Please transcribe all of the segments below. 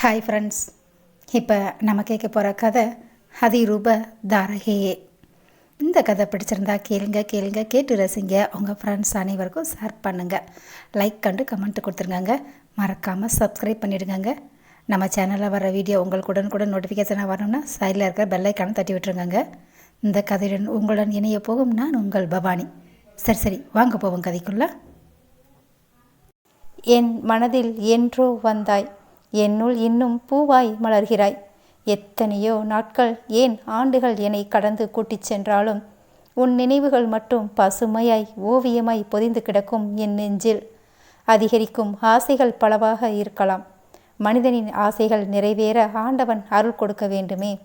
Hi friends இப்போ நம்ம கேட்க போகிற கதை அதிரூப தாரகையே இந்த கதை பிடிச்சிருந்தா கேளுங்க கேளுங்க கேட்டு ரசிங்க. உங்கள் ஃப்ரெண்ட்ஸ் அனைவருக்கும் ஷேர் பண்ணுங்கள் லைக் கண்டு கமெண்ட் கொடுத்துருங்க மறக்காமல் சப்ஸ்கிரைப் பண்ணிவிடுங்க நம்ம சேனலில் வர வீடியோ உங்களுக்கு உடனுக்குடன் நோட்டிஃபிகேஷனாக வரணும்னா சைடில் இருக்கிற பெல்லைக்கான தட்டி விட்டுருங்க இந்த கதையுடன் உங்களுடன் இணைய போகும் நான் உங்கள் பவானி. சரி சரி வாங்க போவோம் கதைக்குள்ளே. என் மனதில் என்றோ வந்தாய். என்னுள் இன்னும் பூவாய் மலர்கிறாய். எத்தனையோ நாட்கள் ஏன் ஆண்டுகள் என்னை கடந்து கூட்டிச் சென்றாலும் உன் நினைவுகள் மட்டும் பசுமையாய் ஓவியமாய் பொதிந்து கிடக்கும் என் நெஞ்சில். அதிகரிக்கும் ஆசைகள் பலவாக இருக்கலாம். மனிதனின் ஆசைகள் நிறைவேற ஆண்டவன் அருள் கொடுக்க வேண்டுமே.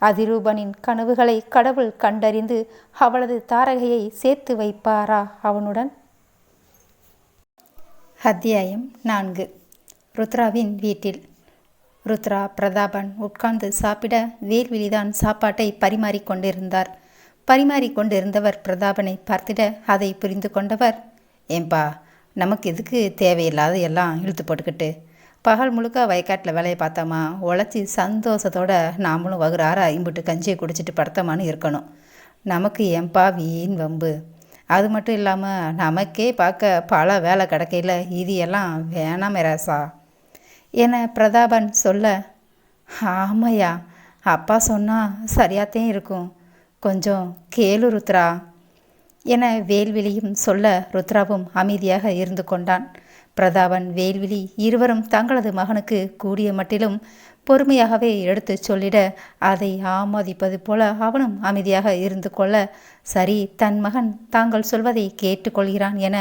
அதிரூபனின் கனவுகளை கடவுள் கண்டறிந்து அவளது தாரகையை சேர்த்து வைப்பாரா அவனுடன்? அத்தியாயம் நான்கு. ருத்ராவின் வீட்டில். ருத்ரா பிரதாபன் உட்கார்ந்து சாப்பிட வேல்விழிதான் சாப்பாட்டை பரிமாறிக்கொண்டிருந்தார் கொண்டிருந்தார். பிரதாபனை பார்த்திட அதை புரிந்து கொண்டவர் ஏம்பா நமக்கு எதுக்கு தேவையில்லாத எல்லாம் இழுத்து போட்டுக்கிட்டு? பகல் முழுக்க வயக்காட்டில் வேலையை பார்த்தோமா? உழைச்சி சந்தோஷத்தோட நாமளும் வகுறாரா? இம்புட்டு கஞ்சியை குடிச்சிட்டு படுத்தமான்னு இருக்கணும். நமக்கு ஏன்பா வீண் வம்பு? அது மட்டும் இல்லாமல் நமக்கே பார்க்க பல வேலை கிடைக்கையில் இது எல்லாம் வேணாம் ராசா என பிரதாபன் சொல்ல ஆமையா அப்பா சொன்னால் சரியாகத்தான் இருக்கும். கொஞ்சம் கேளு ருத்ரா என வேல்விழியும் சொல்ல ருத்ராவும் அமைதியாக இருந்து கொண்டான். பிரதாபன் வேல்விழி இருவரும் தங்களது மகனுக்கு கூடிய மட்டிலும் பொறுமையாகவே எடுத்துச் சொல்லிட அதை ஆமோதிப்பது போல அவனும் அமைதியாக இருந்து கொள்ள சரி தன் மகன் தாங்கள் சொல்வதை கேட்டுக்கொள்கிறான் என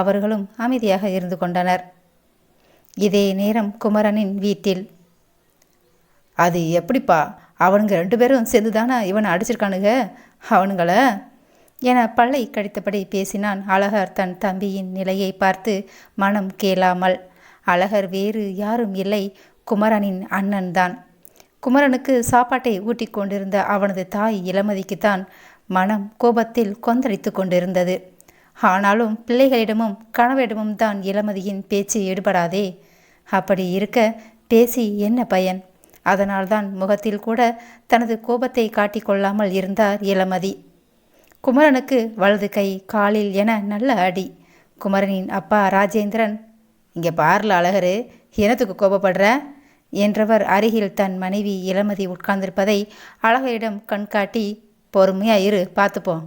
அவர்களும் அமைதியாக இருந்து கொண்டனர். இதே நேரம் குமரனின் வீட்டில். அது எப்படிப்பா? அவனுங்க ரெண்டு பேரும் சேர்ந்து தானே இவனை அடிச்சிருக்கானுங்க. அவனுங்கள? என பல்லை கடித்தபடி பேசினான் அழகர் தன் தம்பியின் நிலையை பார்த்து மனம் கேளாமல். அழகர் வேறு யாரும் இல்லை. குமரனின் அண்ணன்தான் குமரனுக்கு சாப்பாட்டை ஊட்டி கொண்டிருந்த அவனது தாய் இளமதிக்குத்தான் மனம் கோபத்தில் கொந்தளித்து கொண்டிருந்தது. ஆனாலும் பிள்ளைகளிடமும் கணவரிடமும் தான் இளமதியின் பேச்சு ஈடுபடாதே அப்படி இருக்க பேசி என்ன பயன்? அதனால்தான் முகத்தில் கூட தனது கோபத்தை காட்டிக்கொள்ளாமல் இருந்தார் இளமதி. குமரனுக்கு வலது கை காலில் என நல்ல அடி. குமரனின் அப்பா ராஜேந்திரன் இங்கே பார்ல அழகரு இனத்துக்கு கோபப்படுற? என்றவர் அருகில் தன் மனைவி இளமதி உட்கார்ந்திருப்பதை அழகரிடம் கண்காட்டி பொறுமையாக இரு பார்த்துப்போம்.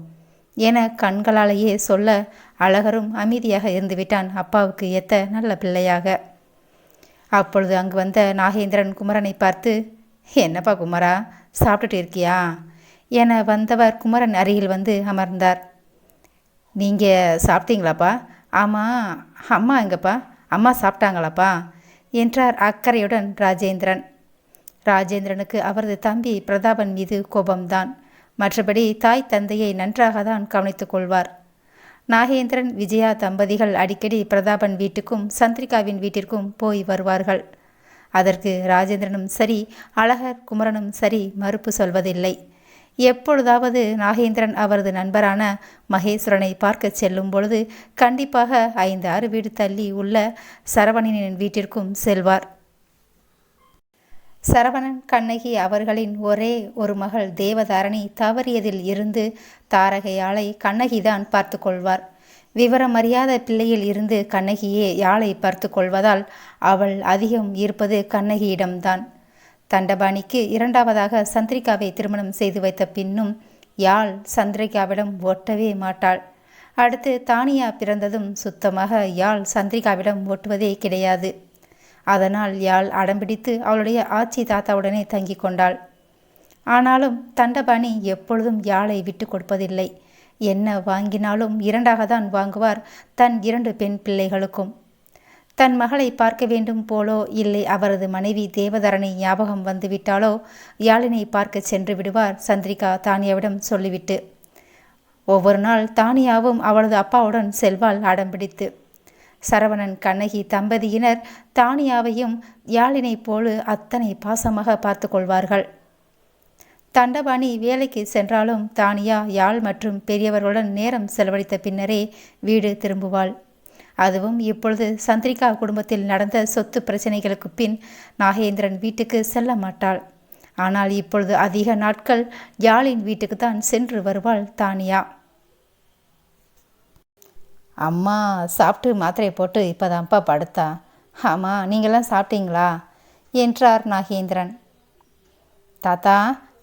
என கண்களாலேயே சொல்ல அழகரும் அமைதியாக இருந்துவிட்டான் அப்பாவுக்கு ஏத்த நல்ல பிள்ளையாக. அப்பொழுது அங்கு வந்த நாகேந்திரன் குமரனை பார்த்து என்னப்பா குமரா சாப்பிட்டுட்டு இருக்கியா? என வந்தவர் குமரன் அருகில் வந்து அமர்ந்தார். நீங்கள் சாப்பிட்டீங்களாப்பா? ஆமாம் அம்மா எங்கப்பா? அம்மா சாப்பிட்டாங்களாப்பா? என்றார் அக்கறையுடன் ராஜேந்திரன். ராஜேந்திரனுக்கு அவரது தம்பி பிரதாபன் மீது கோபம்தான். மற்றபடி தாய் தந்தையை நன்றாக தான் கவனித்துக் கொள்வார். நாகேந்திரன் விஜயா தம்பதிகள் அடிக்கடி பிரதாபன் வீட்டுக்கும் சந்திரிகாவின் வீட்டிற்கும் போய் வருவார்கள். அதற்கு ராஜேந்திரனும் சரி அழகர் குமரனும் சரி மறுப்பு சொல்வதில்லை. எப்பொழுதாவது நாகேந்திரன் அவரது நண்பரான மகேஸ்வரனை பார்க்க செல்லும் பொழுது கண்டிப்பாக ஐந்து ஆறு வீடு தள்ளி உள்ள சரவணனின் வீட்டிற்கும் செல்வார். சரவணன் கண்ணகி அவர்களின் ஒரே ஒரு மகள் தேவதாரணி தவறியதில் இருந்து தாரகையாளை கண்ணகிதான் பார்த்து கொள்வார். விவரம் அறியாத பிள்ளையில் இருந்து கண்ணகியே யாழை பார்த்து கொள்வதால் அவள் அதிகம் இருப்பது கண்ணகியிடம்தான். தண்டபாணிக்கு இரண்டாவதாக சந்திரிகாவை திருமணம் செய்து வைத்த பின்னும் யாழ் சந்திரிகாவிடம் ஒட்டவே மாட்டாள். அடுத்து தானியா பிறந்ததும் சுத்தமாக யாழ் சந்திரிகாவிடம் ஒட்டுவதே கிடையாது. அதனால் யாழ் அடம்பிடித்து அவளுடைய ஆச்சி தாத்தாவுடனே தங்கி கொண்டாள். ஆனாலும் தண்டபாணி எப்பொழுதும் யாழை விட்டு கொடுப்பதில்லை. என்ன வாங்கினாலும் இரண்டாக தான் வாங்குவார் தன் இரண்டு பெண் பிள்ளைகளுக்கும். தன் மகளை பார்க்க வேண்டும் போலோ இல்லை அவரது மனைவி தேவதரனை ஞாபகம் வந்துவிட்டாலோ யாழினை பார்க்க சென்று விடுவார் சந்திரிகா தானியாவிடம் சொல்லிவிட்டு. ஒவ்வொரு நாள் தானியாவும் அவளது அப்பாவுடன் செல்வாள் அடம்பிடித்து சரவணன் கண்ணகி தம்பதியினர் தானியாவையும் யாழினைப் போல அத்தனை பாசமாக பார்த்து கொள்வார்கள். தண்டபாணி வேலைக்கு சென்றாலும் தானியா யாழ் மற்றும் பெரியவர்களுடன் நேரம் செலவழித்த பின்னரே வீடு திரும்புவாள். அதுவும் இப்பொழுது சந்திரிகா குடும்பத்தில் நடந்த சொத்து பிரச்சனைகளுக்கு பின் நாகேந்திரன் வீட்டுக்கு செல்ல மாட்டாள். ஆனால் இப்பொழுது அதிக நாட்கள் யாழின் வீட்டுக்கு தான் சென்று வருவாள் தானியா. அம்மா சாப்பிட்டு மாத்திரையை போட்டு இப்போதான்ப்பா படுத்தா. ஆமாம் நீங்களாம் சாப்பிட்டீங்களா? என்றார் நாகேந்திரன். தாத்தா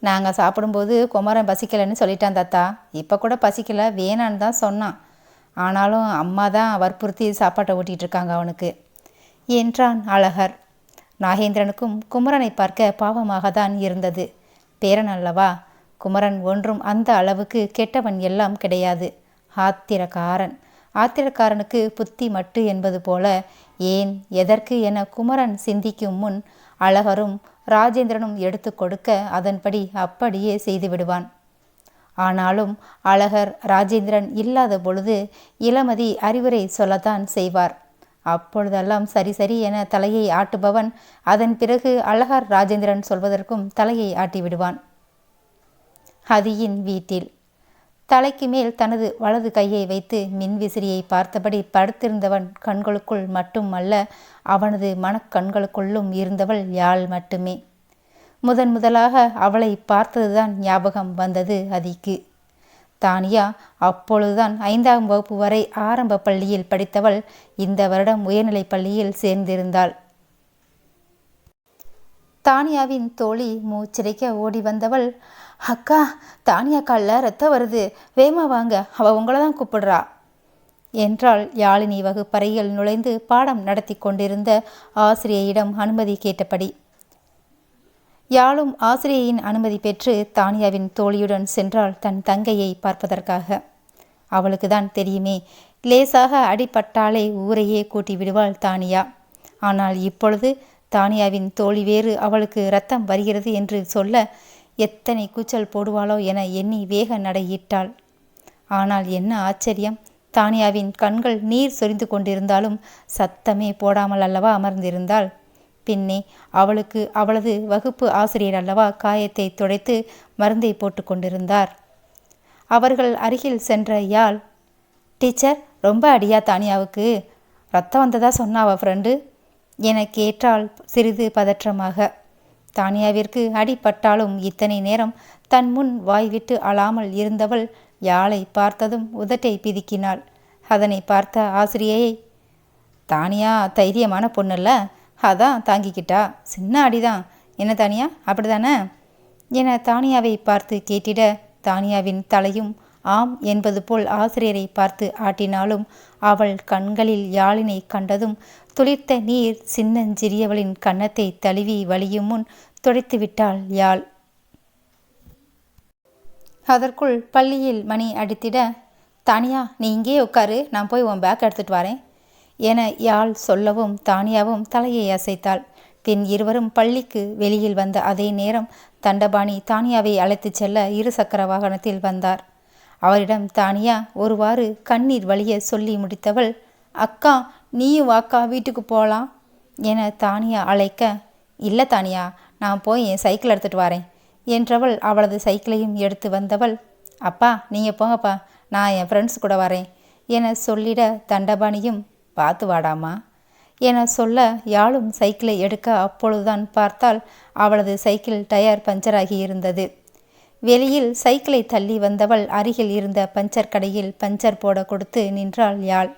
நாங்கள் சாப்பிடும்போது குமரன் பசிக்கலைன்னு சொல்லிட்டான் தாத்தா. இப்போ கூட பசிக்கல வேணான்னு தான் சொன்னான். ஆனாலும் அம்மா தான் வற்புறுத்தி சாப்பாட்டை ஊட்டிகிட்டு இருக்காங்க அவனுக்கு என்றான் அழகர். நாகேந்திரனுக்கும் குமரனை பார்க்க பாவமாக தான் இருந்தது. பேரன் அல்லவா? குமரன் ஒன்றும் அந்த அளவுக்கு கெட்டவன் எல்லாம் கிடையாது. ஆத்திரக்காரன். ஆத்திரக்காரனுக்கு புத்தி மட்டு என்பது போல ஏன் எதற்கு என குமரன் சிந்திக்கும் முன் அழகரும் ராஜேந்திரனும் எடுத்து கொடுக்க அதன்படி அப்படியே செய்துவிடுவான் ஆனாலும் அழகர் ராஜேந்திரன் இல்லாத பொழுது இளமதி அறிவுரை சொல்லத்தான் செய்வார். அப்பொழுதெல்லாம் சரி சரி என தலையை ஆட்டுபவன் அதன் பிறகு அழகர் ராஜேந்திரன் சொல்வதற்கும் தலையை ஆட்டிவிடுவான். ஹதியின் வீட்டில் தலைக்கு மேல் தனது வலது கையை வைத்து மின்விசிறியை பார்த்தபடி படுத்திருந்தவன் கண்களுக்குள் மட்டுமல்ல அவனது மனக்கண்களுக்குள்ளும் இருந்தவள் யாழ் மட்டுமே. முதன் முதலாக அவளை பார்த்ததுதான் ஞாபகம் வந்தது அதிக்கு. தானியா அப்பொழுதுதான் ஐந்தாம் வகுப்பு வரை ஆரம்ப பள்ளியில் படித்தவள் இந்த வருடம் உயர்நிலைப் பள்ளியில் சேர்ந்திருந்தாள். தானியாவின் தோழி மூச்சிறைக்க ஓடி வந்தவள் அக்கா தானியா காலில் ரத்தம் வருது. வேமா வாங்க அவள் உங்களை தான் கூப்பிடுறா. என்றாள் யாழினி வகுப்பறையில் நுழைந்து பாடம் நடத்தி கொண்டிருந்த ஆசிரியையிடம் அனுமதி கேட்டபடி. யாழும் ஆசிரியையின் அனுமதி பெற்று தானியாவின் தோழியுடன் சென்றாள் தன் தங்கையை பார்ப்பதற்காக. அவளுக்கு தான் தெரியுமே லேசாக அடிபட்டாலே ஊரையே கூட்டி விடுவாள் தானியா. ஆனால் இப்பொழுது தானியாவின் தோழி வேறு அவளுக்கு ரத்தம் வருகிறது என்று சொல்ல எத்தனை கூச்சல் போடுவாளோ என எண்ணி வேக நடையிட்டாள். ஆனால் என்ன ஆச்சரியம். தானியாவின் கண்கள் நீர் சொரிந்து கொண்டிருந்தாலும் சத்தமே போடாமல் அல்லவா அமர்ந்திருந்தாள். பின்னே அவளுக்கு அவளது வகுப்பு ஆசிரியர் அல்லவா காயத்தை துடைத்து மருந்தை போட்டு கொண்டிருந்தார். அவர்கள் அருகில் சென்ற யாழ் டீச்சர் ரொம்ப அடியா தானியாவுக்கு. ரத்தம் வந்ததா சொன்னாவ ஃப்ரெண்டு? என கேட்டாள் சிறிது பதற்றமாக. தானியாவிற்கு அடிபட்டாலும் இத்தனை நேரம் தன் முன் வாய்விட்டு அழாமல் இருந்தவள் யாழை பார்த்ததும் உதட்டை பிதுக்கினாள். அதனை பார்த்த ஆசிரியையை தானியா தைரியமான பொண்ணுல்ல. அதான் தாங்கிக்கிட்டா. சின்ன அடிதான். என்ன தானியா? அப்படிதானே என தானியாவை பார்த்து கேட்டிட தானியாவின் தலையும் ஆம் என்பது போல் ஆசிரியரை பார்த்து ஆட்டினாலும் அவள் கண்களில் யாழினை கண்டதும் துளிர்த்த நீர் சின்னஞ்சிறியவளின் கன்னத்தை தழுவி வழியும் முன் துடைத்துவிட்டாள் யாழ். அதற்குள் பள்ளியில் மணி அடித்திட தானியா நீ இங்கே உட்காரு நான் போய் உன் பேக் எடுத்துட்டு வரேன் என யாழ் சொல்லவும் தானியாவும் தலையை அசைத்தாள். பின் இருவரும் பள்ளிக்கு வெளியில் வந்த அதே நேரம் தண்டபாணி தானியாவை அழைத்துச் செல்ல இருசக்கர வாகனத்தில் வந்தார். அவரிடம் தானியா ஒருவாறு கண்ணீர் வழிய சொல்லி முடித்தவள் அக்கா நீயும் வாக்கா வீட்டுக்கு போகலாம் என தானியா அழைக்க இல்லை தானியா நான் போய் என் சைக்கிள் எடுத்துகிட்டு வரேன் என்றவள் அவளது சைக்கிளையும் எடுத்து வந்தவள் அப்பா நீங்கள் போங்கப்பா நான் என் ஃப்ரெண்ட்ஸ் கூட வரேன் என சொல்லிட தண்டபாணியும் பார்த்து வாடாமா என சொல்ல யாழும் சைக்கிளை எடுக்க அப்பொழுதுதான் பார்த்தால் அவளது சைக்கிள் டயர் பஞ்சராகி இருந்தது வெளியில் சைக்கிளை தள்ளி வந்தவள் அருகில் இருந்த பஞ்சர் கடையில் பஞ்சர் போட கொடுத்து நின்றாள் யாழ்.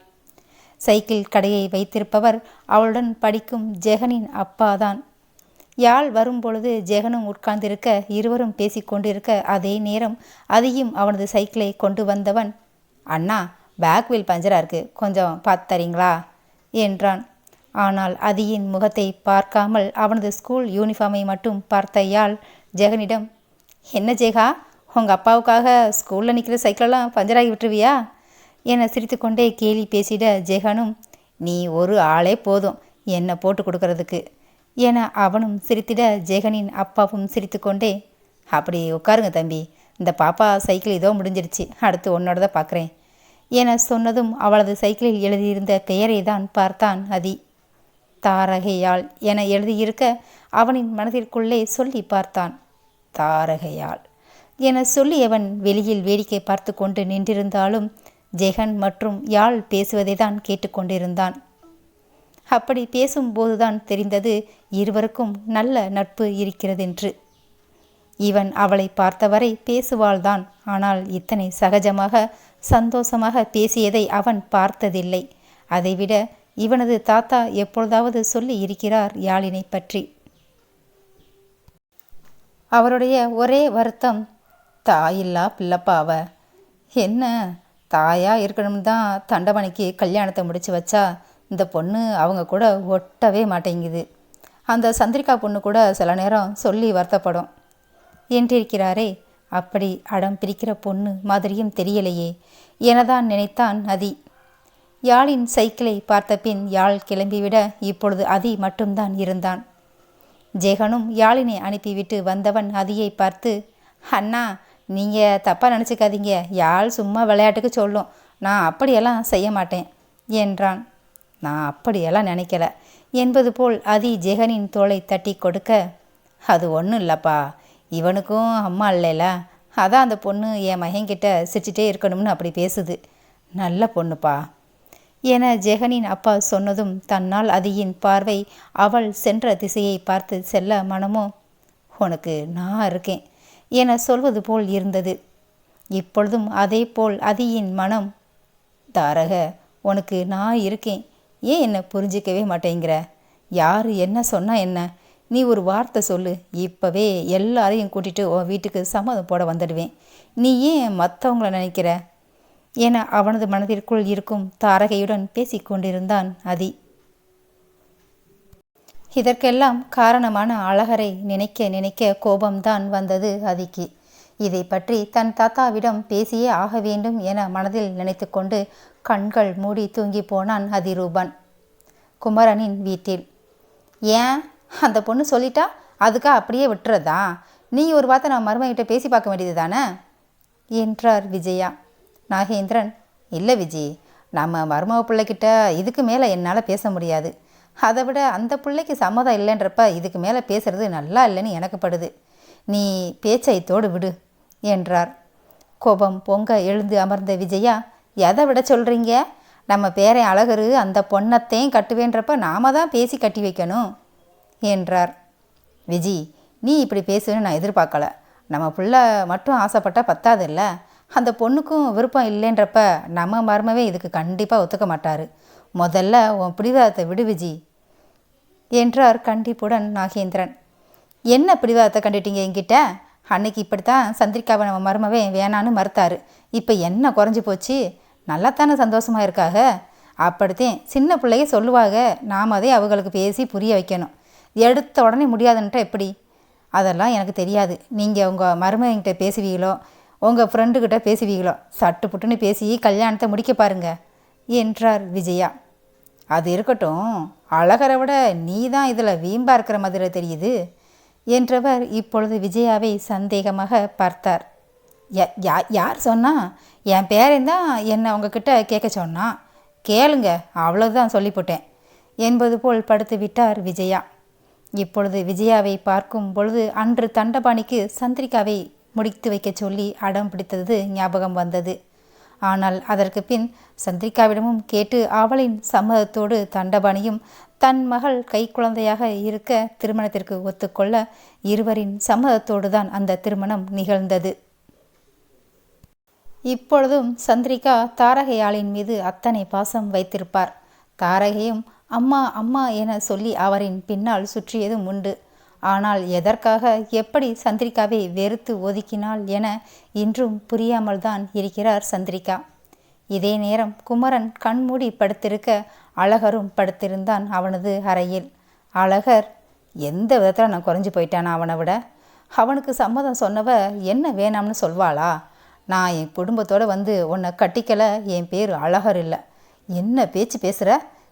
சைக்கிள் கடையை வைத்திருப்பவர் அவளுடன் படிக்கும் ஜெகனின் அப்பாதான். யாழ் வரும்பொழுது ஜெகனும் உட்கார்ந்திருக்க இருவரும் பேசிக்கொண்டிருக்க அதே நேரம் அதையும் அவனது சைக்கிளை கொண்டு வந்தவன் அண்ணா பேக் வீல் பஞ்சராக இருக்கு கொஞ்சம் பார்த்து தரீங்களா? என்றான். ஆனால் அதியின் முகத்தை பார்க்காமல் அவனது ஸ்கூல் யூனிஃபார்மை மட்டும் பார்த்த யாழ் ஜெகனிடம் என்ன ஜெகா உங்கள் அப்பாவுக்காக ஸ்கூலில் நிற்கிற சைக்கிளெல்லாம் பஞ்சராகி விட்டுருவியா? என சிரித்துக்கொண்டே கேலி பேசிட ஜெகனும் நீ ஒரு ஆளே போதும் என்னை போட்டு கொடுக்கறதுக்கு? என அவனும் சிரித்திட ஜெகனின் அப்பாவும் சிரித்துக்கொண்டே அப்படி உட்காருங்க தம்பி இந்த பாப்பா சைக்கிள் இதோ முடிஞ்சிடுச்சு அடுத்து உன்னோட தான் பார்க்குறேன் என சொன்னதும் அவளது சைக்கிளில் எழுதியிருந்த பெயரை தான் பார்த்தான் அதி. தாரகையாள் என எழுதியிருக்க அவனின் மனதிற்குள்ளே சொல்லி பார்த்தான். தாரகையால் என சொல்லியவன் வெளியில் வேடிக்கை பார்த்து கொண்டு நின்றிருந்தாலும் ஜெகன் மற்றும் யாழ் பேசுவதை தான் கேட்டுக்கொண்டிருந்தான் அப்படி பேசும்போதுதான் தெரிந்தது இருவருக்கும் நல்ல நட்பு இருக்கிறதென்று. இவன் அவளை பார்த்தவரை பேசுவாள்தான் ஆனால் இத்தனை சகஜமாக சந்தோஷமாக பேசியதை அவன் பார்த்ததில்லை. அதைவிட இவனது தாத்தா எப்பொழுதாவது சொல்லி இருக்கிறார் யாழினை பற்றி. அவருடைய ஒரே வருத்தம் தாயில்லா பிள்ளப்பாவ என்ன தாயாக இருக்கணும் தான் தண்டமணிக்கு கல்யாணத்தை முடித்து வச்சா இந்த பொண்ணு அவங்க கூட ஒட்டவே மாட்டேங்குது. அந்த சந்திரிகா பொண்ணு கூட சில நேரம் சொல்லி வருத்தப்படும். என்றிருக்கிறாரே அப்படி அடம் பிரிக்கிற பொண்ணு மாதிரியும் தெரியலையே எனதான் நினைத்தான் அதி. யாழின் சைக்கிளை பார்த்த பின் யாழ் கிளம்பிவிட இப்பொழுது அதி மட்டும்தான் இருந்தான். ஜெகனும் யாழினை அனுப்பிவிட்டு வந்தவன் அதியை பார்த்து அண்ணா நீங்கள் தப்பாக நினச்சிக்காதீங்க. யாழ் சும்மா விளையாட்டுக்கு சொல்லும். நான் அப்படியெல்லாம் செய்ய மாட்டேன் என்றான். நான் அப்படியெல்லாம் நினைக்கல என்பது போல் அதி ஜெகனின் தோளை தட்டி கொடுக்க அது ஒன்றும் இல்லைப்பா. இவனுக்கும் அம்மா இல்லைல. அதான் அந்த பொண்ணு என் மகன்கிட்ட சிரிச்சிட்டே இருக்கணும்னு அப்படி பேசுது. நல்ல பொண்ணுப்பா. என ஜெகனின் அப்பா சொன்னதும் தன்னால் அதியின் பார்வை அவள் சென்ற திசையை பார்த்து செல்ல மனமோ உனக்கு நான் இருக்கேன் என சொல்வது போல் இருந்தது. இப்பொழுதும் அதே போல் அதியின் மனம் தாரக உனக்கு நான் இருக்கேன். ஏன் என்னை புரிஞ்சிக்கவே மாட்டேங்கிற? யார் என்ன சொன்னா என்ன? நீ ஒரு வார்த்தை சொல்லு. இப்போவே எல்லாரையும் கூட்டிகிட்டு உன் வீட்டுக்கு சம்மதம் போட வந்துடுவேன். நீ ஏன் மற்றவங்கள நினைக்கிற? என அவனது மனதிற்குள் இருக்கும் தாரகையுடன் பேசிக்கொண்டிருந்தான் அதி. இதற்கெல்லாம் காரணமான அழகரை நினைக்க நினைக்க கோபம்தான் வந்தது அதிக்கு. இதை பற்றி தன் தாத்தாவிடம் பேசியே ஆக வேண்டும் என மனதில் நினைத்துக்கொண்டு கண்கள் மூடி தூங்கி போனான் அதிரூபன். குமரனின் வீட்டில் ஏன்? அந்த பொண்ணு சொல்லிட்டா? அதுக்கா அப்படியே விட்டுறதா? நீ ஒரு வார்த்தை நான் மருமகிட்ட பேசி பார்க்க வேண்டியது தானே என்றார் விஜயா. நாகேந்திரன் இல்லை விஜி நம்ம மருமக பிள்ளைக்கிட்ட இதுக்கு மேலே என்னால் பேச முடியாது. அதை விட அந்த பிள்ளைக்கு சம்மதம் இல்லைன்றப்ப இதுக்கு மேலே பேசுறது நல்லா இல்லைன்னு எனக்கு படுது. நீ பேச்சை தோடு விடு என்றார். கோபம் பொங்க எழுந்து அமர்ந்த விஜயா எதை விட சொல்கிறீங்க நம்ம பேரன் அழகரு அந்த பொண்ணத்தையும் கட்டுவேன்றப்ப நாம தான் பேசி கட்டி வைக்கணும் என்றார். விஜி நீ இப்படி பேசுவேன்னு நான் எதிர்பார்க்கல. நம்ம புள்ள மட்டும் ஆசைப்பட்டால் பத்தாது இல்லை அந்த பொண்ணுக்கும் விருப்பம் இல்லைன்றப்ப நம்ம மருமவே இதுக்கு கண்டிப்பாக ஒத்துக்க மாட்டார். முதல்ல உன் பிடிவாதத்தை விடு விஜி என்றார் கண்டிப்புடன் நாகேந்திரன். என்ன பிடிவாதத்தை கண்டுட்டீங்க என்கிட்ட? அன்னைக்கு இப்படித்தான் சந்திரிகாவை நம்ம மருமவே வேணான்னு மறுத்தாரு. இப்போ என்ன குறைஞ்சி போச்சு? நல்லாத்தானே சந்தோஷமாக இருக்காக? அப்படித்தான் சின்ன பிள்ளைய சொல்லுவாங்க நாம் அதே அவங்களுக்கு பேசி புரிய வைக்கணும். எடுத்த உடனே முடியாதுன்ட்டு எப்படி? அதெல்லாம் எனக்கு தெரியாது. நீங்கள் உங்கள் மருமகிட்ட பேசுவீங்களோ உங்கள் ஃப்ரெண்டுக்கிட்ட பேசுவீங்களோ? சட்டு புட்டுன்னு பேசி கல்யாணத்தை முடிக்க பாருங்க என்றார் விஜயா. அது இருக்கட்டும் அழகரை விட நீ தான் இதில் வீம்பா இருக்கிற மாதிரி தெரியுது என்றவர் இப்பொழுது விஜயாவை சந்தேகமாக பார்த்தார். யா- யா- யார் சொன்னா? என் பேரன் தான் என்னை அவங்கக்கிட்ட கேட்க சொன்னான் கேளுங்க அவ்வளோதான் சொல்லிவிட்டேன் என்பது போல் படுத்து விட்டார் விஜயா. இப்பொழுது விஜயாவை பார்க்கும் பொழுது அன்று தண்டபாணிக்கு சந்திரிகாவை முடித்து வைக்கச் சொல்லி அடம் பிடித்தது ஞாபகம் வந்தது. ஆனால் அதற்கு பின் சந்திரிகாவிடமும் கேட்டு அவளின் சம்மதத்தோடு தண்டபாணியும் தன் மகள் கைக்குழந்தையாக இருக்க திருமணத்திற்கு ஒத்துக்கொள்ள இருவரின் சம்மதத்தோடு தான் அந்த திருமணம் நிகழ்ந்தது. இப்பொழுதும் சந்திரிகா தாரகையாளின் மீது அத்தனை பாசம் வைத்திருப்பார். தாரகையும் அம்மா அம்மா என சொல்லி அவரின் பின்னால் சுற்றியதும் உண்டு. ஆனால் எதற்காக எப்படி சந்திரிகாவை வெறுத்து ஒதுக்கினாள் என இன்றும் புரியாமல் தான் இருக்கிறார் சந்திரிகா. இதே நேரம் குமரன் கண்மூடி படுத்திருக்க அழகரும் படுத்திருந்தான் அவனது அறையில். அழகர் எந்த விதத்தில் நான் குறைஞ்சி போயிட்டானா அவனை விட? அவனுக்கு சம்மதம் சொன்னவ என்ன வேணாம்னு சொல்வாளா? நான் என் குடும்பத்தோடு வந்து உன்னை கட்டிக்கலை என் பேர் அழகர் இல்லை. என்ன பேச்சு பேசுகிற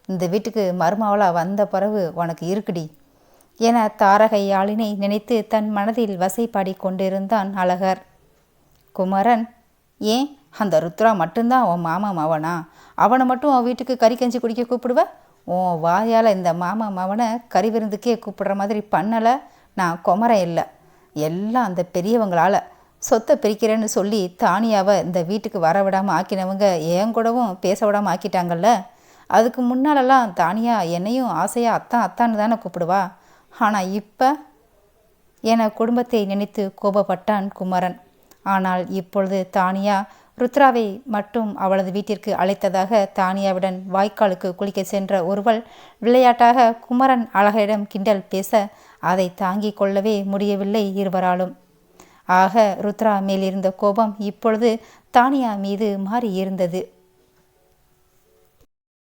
இந்த வீட்டுக்கு மருமாவளாக வந்த பிறகு உனக்கு இருக்குடி. என தாரகையாளினை நினைத்து தன் மனதில் வசைப்பாடி கொண்டிருந்தான் அழகர். குமரன் ஏன் அந்த ருத்ரா மட்டும்தான் உன் மாமா மவனா? அவனை மட்டும் உன் வீட்டுக்கு கறி கஞ்சி குடிக்க கூப்பிடுவ? உன் வாயால் இந்த மாமா மவனை கறி விருந்துக்கே கூப்பிடுற மாதிரி பண்ணலை. நான் குமரன் இல்லை. எல்லாம் அந்த பெரியவங்களால். சொத்தை பிரிக்கிறேன்னு சொல்லி தானியாவை இந்த வீட்டுக்கு வர விடாமல் ஆக்கினவங்க என் கூடவும் பேச விடாமல் ஆக்கிட்டாங்கல்ல. அதுக்கு முன்னாலெல்லாம் தானியா என்னையும் ஆசையாக அத்தான் அத்தான்னு தானே கூப்பிடுவா? ஆனால் இப்போ என குடும்பத்தை நினைத்து கோபப்பட்டான் குமரன். ஆனால் இப்பொழுது தானியா ருத்ராவை மட்டும் அவளது வீட்டிற்கு அழைத்ததாக தானியாவுடன் வாய்க்காலுக்கு குளிக்க சென்ற ஒருவள் விளையாட்டாக குமரன் அழகரிடம் கிண்டல் பேச அதை தாங்கிக் கொள்ளவே முடியவில்லை இருவராலும். ஆக ருத்ரா மேலிருந்த கோபம் இப்பொழுது தானியா மீது மாறி இருந்தது.